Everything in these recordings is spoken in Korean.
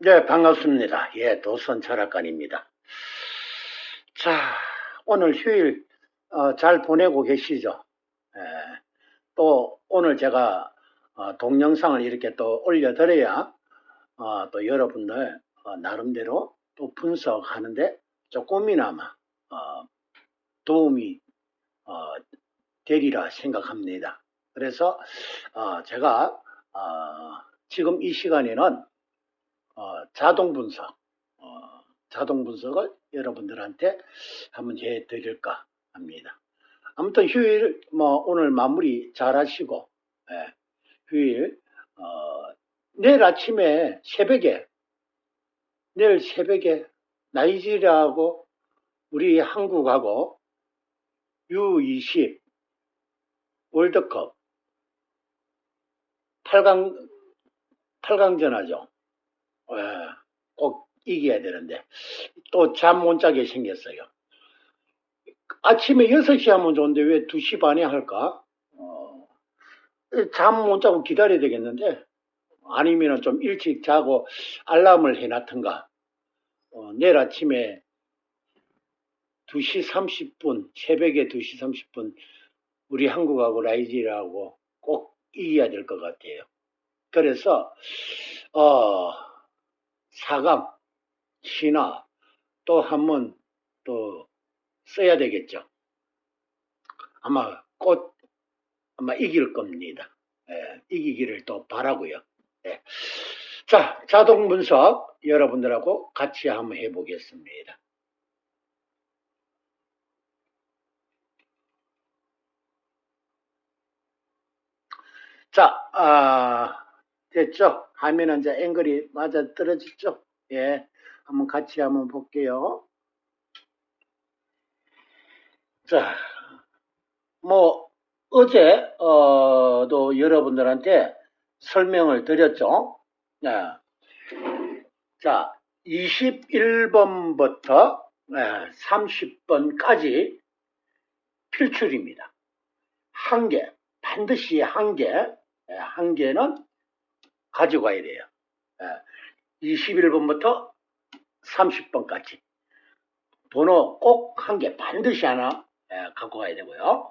네, 반갑습니다. 예, 도선 철학관입니다. 자, 오늘 휴일 어, 잘 보내고 계시죠? 예, 또 오늘 제가 어, 동영상을 이렇게 또 올려드려야 어, 또 여러분들 어, 나름대로 또 분석하는데 조금이나마 어, 도움이 어, 되리라 생각합니다. 그래서 어, 제가 어, 지금 이 시간에는 어, 자동 분석, 어, 자동 분석을 여러분들한테 한번 해 드릴까 합니다. 아무튼 휴일, 뭐, 오늘 마무리 잘 하시고, 예, 휴일, 어, 내일 아침에 새벽에, 내일 새벽에 나이지리아하고 우리 한국하고 U20 월드컵 8강, 8강전 하죠. 예, 꼭 이겨야 되는데 또 잠 못 자게 생겼어요. 아침에 6시 하면 좋은데 왜 2시 반에 할까? 어, 잠 못 자고 기다려야 되겠는데 아니면 좀 일찍 자고 알람을 해놨던가 어, 내일 아침에 2시 30분 새벽에 2시 30분 우리 한국하고 나이지리아하고 꼭 이겨야 될 것 같아요. 그래서 어, 사감, 신화 또 한 번 또 써야 되겠죠. 아마 곧 아마 이길 겁니다. 예, 이기기를 또 바라고요. 예. 자, 자동 분석 여러분들하고 같이 한번 해보겠습니다. 자, 아, 됐죠? 화면은 이제 앵글이 맞아 떨어졌죠? 예. 한번 같이 한번 볼게요. 자, 뭐, 어제, 어, 도 여러분들한테 설명을 드렸죠? 네. 자, 21번부터 30번까지 필출입니다. 한 개, 반드시 한 개, 예, 한 개는 가져가야 돼요. 21번부터 30번까지. 번호 꼭 한 개 반드시 하나 예, 갖고 가야 되고요.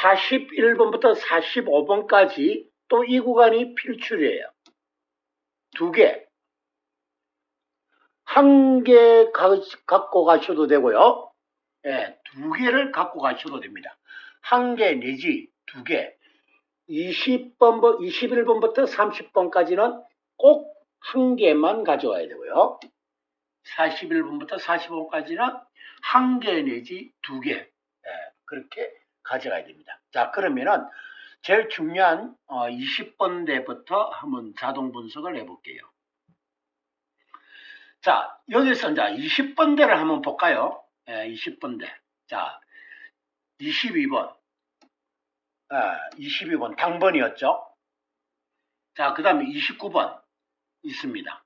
41번부터 45번까지 또 이 구간이 필출이에요. 두 개. 한 개 갖고 가셔도 되고요. 예, 두 개를 갖고 가셔도 됩니다. 한 개 내지 두 개. 20번, 21번부터 30번까지는 꼭 한 개만 가져와야 되고요. 41번부터 45번까지는 한 개 내지 두 개. 예, 그렇게 가져가야 됩니다. 자, 그러면은 제일 중요한 20번대부터 한번 자동 분석을 해볼게요. 자, 여기서 이제 20번대를 한번 볼까요? 예, 20번대. 자, 22번. 아, 22번 당번이었죠. 자, 그 다음에 29번 있습니다.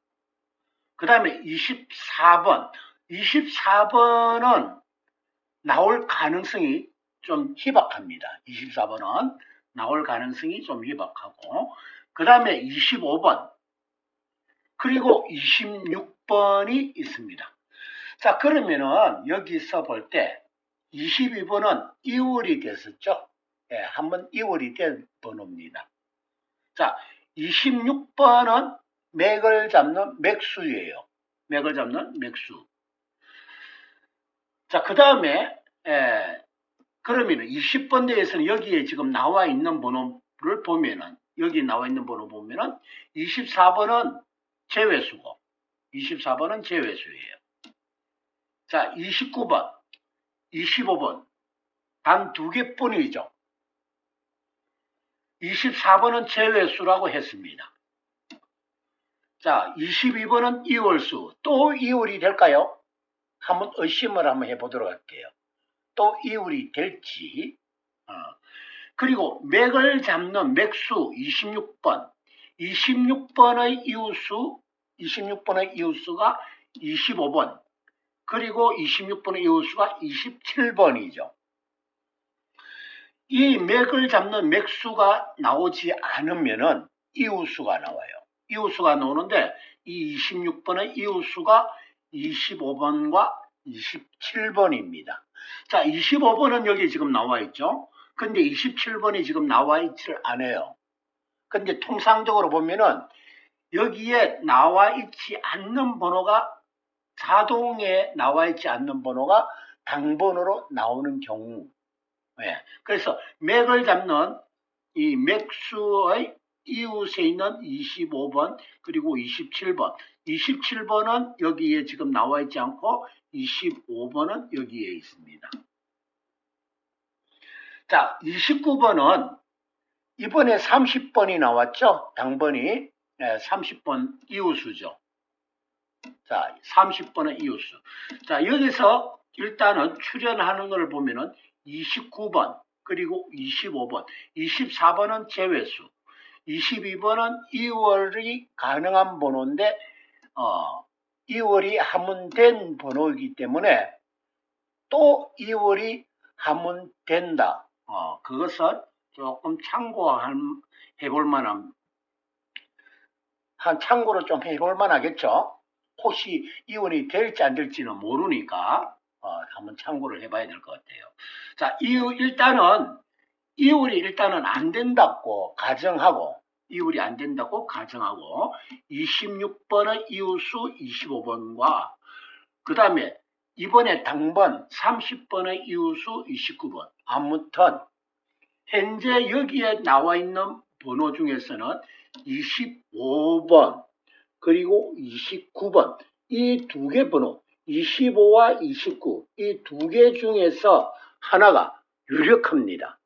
그 다음에 24번. 24번은 나올 가능성이 좀 희박합니다. 24번은 나올 가능성이 좀 희박하고 그 다음에 25번 그리고 26번이 있습니다. 자 그러면은 여기서 볼 때 22번은 2월이 됐었죠. 예, 한번 2월이 된 번호입니다. 자 26번은 맥을 잡는 맥수예요. 맥을 잡는 맥수. 자, 그 다음에, 그러면은 20번 대에서는 여기에 지금 나와 있는 번호를 보면은, 여기 나와 있는 번호 보면은 24번은 제외수고, 24번은 제외수예요. 자, 29번, 25번, 단 두 개뿐이죠. 24번은 제외수라고 했습니다. 자, 22번은 2월수. 또 2월이 될까요? 한번 의심을 한번 해보도록 할게요. 또 2월이 될지. 어. 그리고 맥을 잡는 맥수 26번. 26번의 이웃수, 26번의 이웃수가 25번. 그리고 26번의 이웃수가 27번이죠. 이 맥을 잡는 맥수가 나오지 않으면은 이웃수가 나와요. 이웃수가 나오는데 이 26번의 이웃수가 25번과 27번입니다. 자, 25번은 여기 지금 나와 있죠. 근데 27번이 지금 나와 있지를 않아요. 근데 통상적으로 보면은 여기에 나와 있지 않는 번호가 자동에 나와 있지 않는 번호가 당번호로 나오는 경우. 예. 그래서 맥을 잡는 이 맥수의 이웃에 있는 25번 그리고 27번. 27번은 여기에 지금 나와 있지 않고 25번은 여기에 있습니다. 자, 29번은 이번에 30번이 나왔죠? 당번이 30번 이웃수죠. 자, 30번의 이웃수. 자, 여기서 일단은 출연하는 것을 보면은 29번, 그리고 25번, 24번은 제외수, 22번은 2월이 가능한 번호인데, 어, 2월이 하문된 번호이기 때문에 또 2월이 하문된다. 어, 그것은 조금 참고해볼 만한, 한 참고로 좀 해볼 만하겠죠. 혹시 이혼이 될지 안 될지는 모르니까 어, 한번 참고를 해봐야 될 것 같아요. 자, 이 일단은 이혼이 일단은 안 된다고 가정하고 이혼이 안 된다고 가정하고 26번의 이웃수 25번과 그 다음에 이번에 당번 30번의 이웃수 29번 아무튼 현재 여기에 나와 있는 번호 중에서는 25번 그리고 29번 이 두 개 번호 25와 29 이 두 개 중에서 하나가 유력합니다.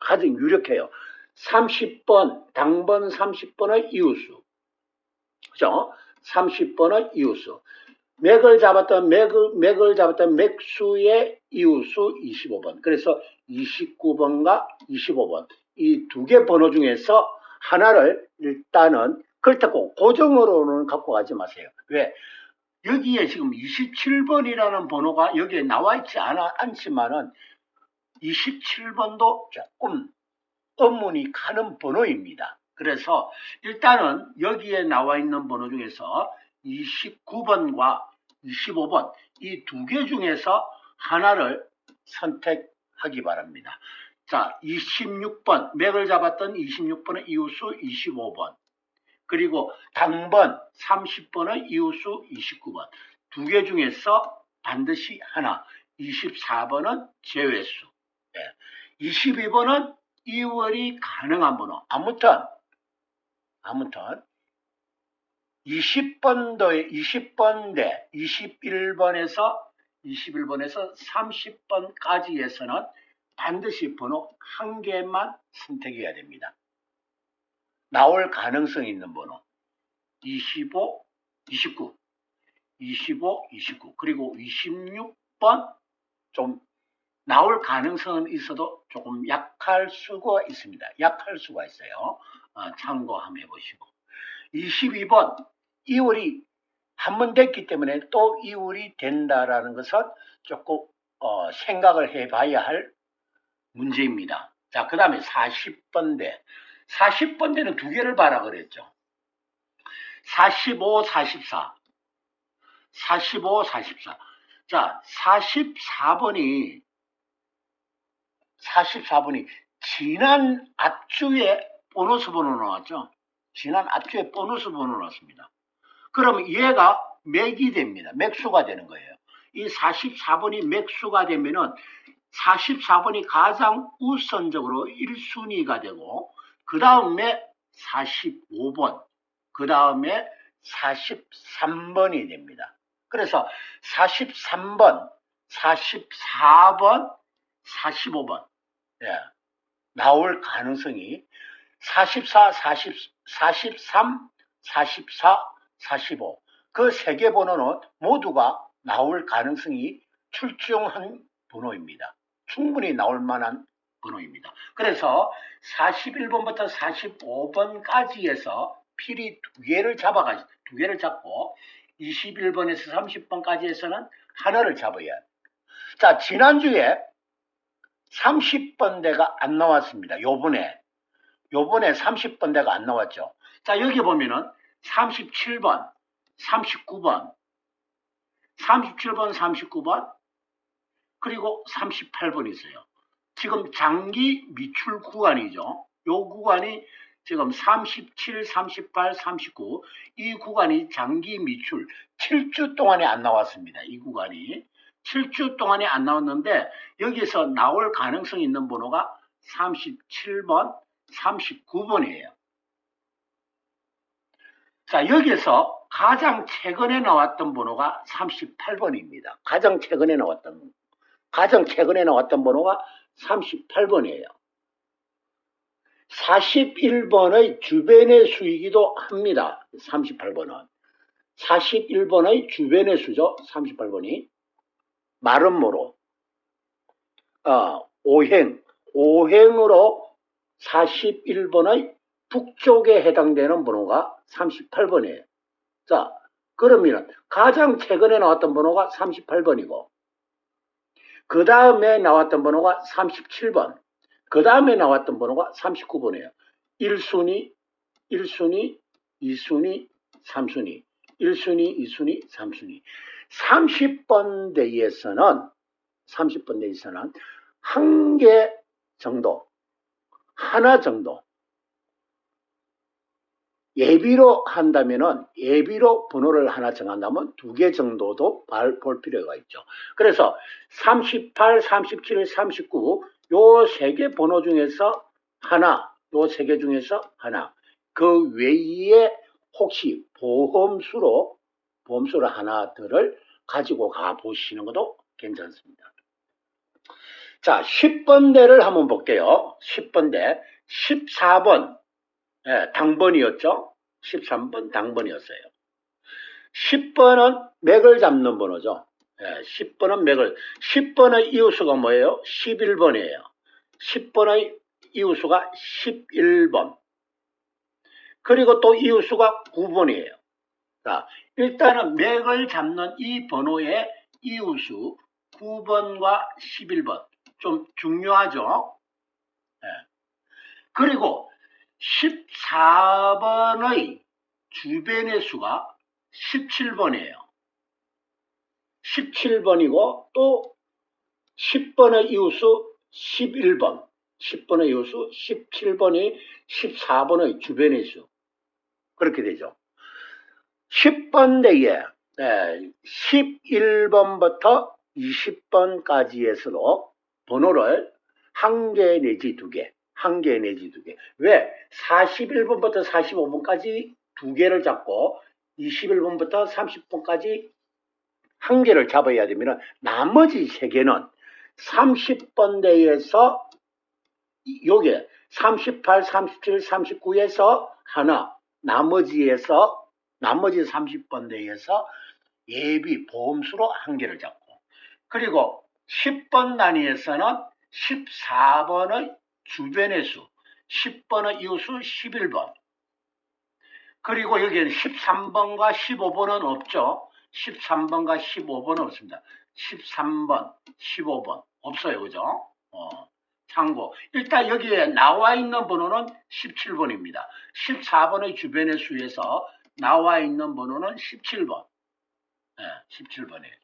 가장 유력해요. 30번 당번 30번의 이웃수 그죠? 30번의 이웃수 맥을 잡았던 맥을, 맥을 잡았던 맥수의 이웃수 25번 그래서 29번과 25번 이 두 개 번호 중에서 하나를 일단은 그렇다고 고정으로는 갖고 가지 마세요. 왜? 여기에 지금 27번이라는 번호가 여기에 나와 있지 않아, 않지만은 27번도 조금 의문이 가는 번호입니다. 그래서 일단은 여기에 나와 있는 번호 중에서 29번과 25번 이 두 개 중에서 하나를 선택하기 바랍니다. 자, 26번 맥을 잡았던 26번의 이웃수 25번 그리고 당번 30번의 이웃수 29번 두 개 중에서 반드시 하나 24번은 제외수 예. 22번은 2월이 가능한 번호 아무튼 아무튼 20번도에 20번대 21번에서 21번에서 30번까지에서는 반드시 번호 한 개만 선택해야 됩니다. 나올 가능성이 있는 번호 25, 29, 25, 29 그리고 26번 좀 나올 가능성은 있어도 조금 약할 수가 있습니다. 약할 수가 있어요. 어, 참고 한번 해보시고 22번 2월이 한 번 됐기 때문에 또 2월이 된다라는 것은 조금 어, 생각을 해봐야 할 문제입니다. 자, 그 다음에 40번대 40번대는 두 개를 봐라 그랬죠. 45, 44. 45, 44. 자, 44번이 44번이 지난 앞주에 보너스 번호 나왔죠. 지난 앞주에 보너스 번호 나왔습니다. 그러면 얘가 맥이 됩니다. 맥수가 되는 거예요. 이 44번이 맥수가 되면은 44번이 가장 우선적으로 1순위가 되고 그 다음에 45번, 그 다음에 43번이 됩니다. 그래서 43번, 44번, 45번 예, 나올 가능성이 44, 40, 43, 44, 45 그 세 개 번호는 모두가 나올 가능성이 출중한 번호입니다. 충분히 나올 만한 번호입니다. 그래서 41번부터 45번까지에서 필이 두 개를 잡아가 두 개를 잡고 21번에서 30번까지에서는 하나를 잡아야. 자, 지난주에 30번대가 안 나왔습니다. 요번에 요번에 30번대가 안 나왔죠. 자, 여기 보면은 37번, 39번, 37번, 39번, 그리고 38번 있어요. 지금 장기 미출 구간이죠. 요 구간이 지금 37, 38, 39, 이 구간이 장기 미출 7주 동안에 안 나왔습니다. 이 구간이 7주 동안에 안 나왔는데 여기서 나올 가능성이 있는 번호가 37번, 39번이에요. 자, 여기서 가장 최근에 나왔던 번호가 38번입니다. 가장 최근에 나왔던, 가장 최근에 나왔던 번호가 38번이에요. 41번의 주변의 수이기도 합니다. 38번은. 41번의 주변의 수죠. 38번이. 마름모로. 어, 오행. 오행으로 41번의 북쪽에 해당되는 번호가 38번이에요. 자, 그러면 가장 최근에 나왔던 번호가 38번이고, 그 다음에 나왔던 번호가 37번, 그 다음에 나왔던 번호가 39번이에요. 1순위, 1순위, 2순위, 3순위, 1순위, 2순위, 3순위. 30번 대에서는, 30번 대에서는 한 개 정도, 하나 정도, 예비로 한다면은 예비로 번호를 하나 정한다면 두 개 정도도 볼 필요가 있죠. 그래서 38, 37, 39 요 세 개 번호 중에서 하나, 요 세 개 중에서 하나. 그 외에 혹시 보험수로 보험수로 하나들을 가지고 가 보시는 것도 괜찮습니다. 자, 10번대를 한번 볼게요. 10번대 14번 예, 당번이었죠. 13번 당번이었어요. 10번은 맥을 잡는 번호죠. 예, 10번은 맥을, 10번의 이웃수가 뭐예요? 11번이에요. 10번의 이웃수가 11번. 그리고 또 이웃수가 9번이에요. 자, 일단은 맥을 잡는 이 번호의 이웃수 9번과 11번. 좀 중요하죠? 예. 그리고 14번의 주변의 수가 17번이에요. 17번이고 또 10번의 이웃수 11번, 10번의 이웃수 17번이 14번의 주변의 수. 그렇게 되죠. 10번 대에 11번부터 20번까지에서도 번호를 한 개 내지 두 개, 한 개 내지 두 개. 왜? 41번부터 45번까지 두 개를 잡고 21번부터 30번까지 한 개를 잡아야 되면 나머지 세 개는 30번대에서 요게 38, 37, 39에서 하나, 나머지에서 나머지 30번대에서 예비 보험수로 한 개를 잡고 그리고 10번 단위에서는 14번의 주변의 수, 10번의 이웃수 11번. 그리고 여기는 13번과 15번은 없죠. 13번과 15번은 없습니다. 13번, 15번 없어요. 그죠? 어, 참고. 일단 여기에 나와 있는 번호는 17번입니다. 14번의 주변의 수에서 나와 있는 번호는 17번. 네, 17번이에요.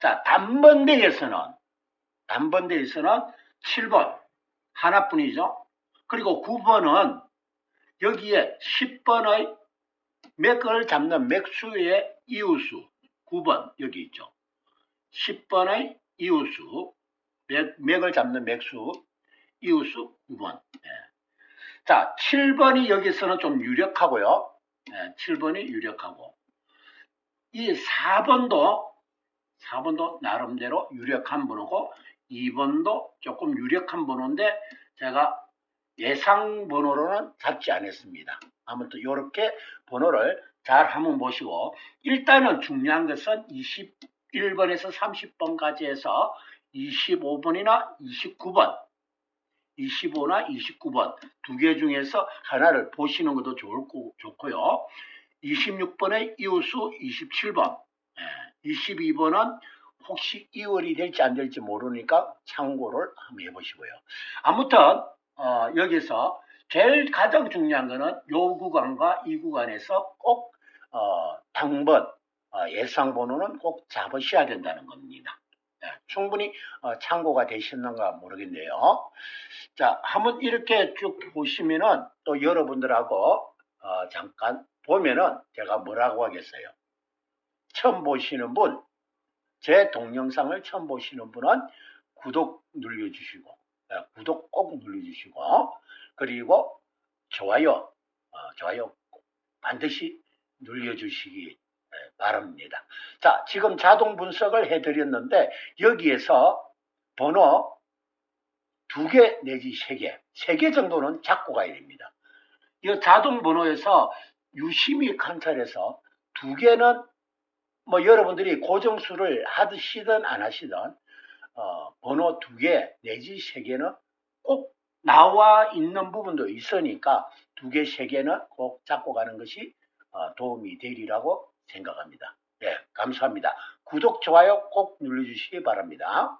자, 단번대에서는 단번대에서는 7번 하나뿐이죠. 그리고 9번은 여기에 10번의 맥을 잡는 맥수의 이웃수 9번 여기 있죠. 10번의 이웃수 맥, 맥을 잡는 맥수 이웃수 9번 네. 자 7번이 여기서는 좀 유력하고요. 네, 7번이 유력하고 이 4번도 4번도 나름대로 유력한 번호고 2번도 조금 유력한 번호인데 제가 예상 번호로는 잡지 않았습니다. 아무튼 이렇게 번호를 잘 한번 보시고 일단은 중요한 것은 21번에서 30번까지 해서 25번이나 29번 25나 29번 두 개 중에서 하나를 보시는 것도 좋을, 좋고요. 26번의 이웃수 27번 22번은 혹시 2월이 될지 안 될지 모르니까 참고를 한번 해보시고요. 아무튼 어, 여기서 제일 가장 중요한 거는 요 구간과 이 구간에서 꼭 어, 당번 어, 예상 번호는 꼭 잡으셔야 된다는 겁니다. 예, 충분히 어, 참고가 되셨는가 모르겠네요. 자, 한번 이렇게 쭉 보시면은 또 여러분들하고 어, 잠깐 보면은 제가 뭐라고 하겠어요. 처음 보시는 분, 제 동영상을 처음 보시는 분은 구독 눌러주시고, 예, 구독 꼭 눌러주시고, 그리고 좋아요, 어, 좋아요 꼭 반드시 눌러주시기 예, 바랍니다. 자, 지금 자동 분석을 해드렸는데, 여기에서 번호 두 개 내지 세 개, 세 개 정도는 잡고 가야 됩니다. 이 자동 번호에서 유심히 관찰해서 두 개는 뭐 여러분들이 고정수를 하시든 안 하시든 어, 번호 두 개 내지 세 개는 꼭 나와 있는 부분도 있으니까 두 개, 세 개는 꼭 잡고 가는 것이 어, 도움이 되리라고 생각합니다. 예, 감사합니다. 구독, 좋아요 꼭 눌러주시기 바랍니다.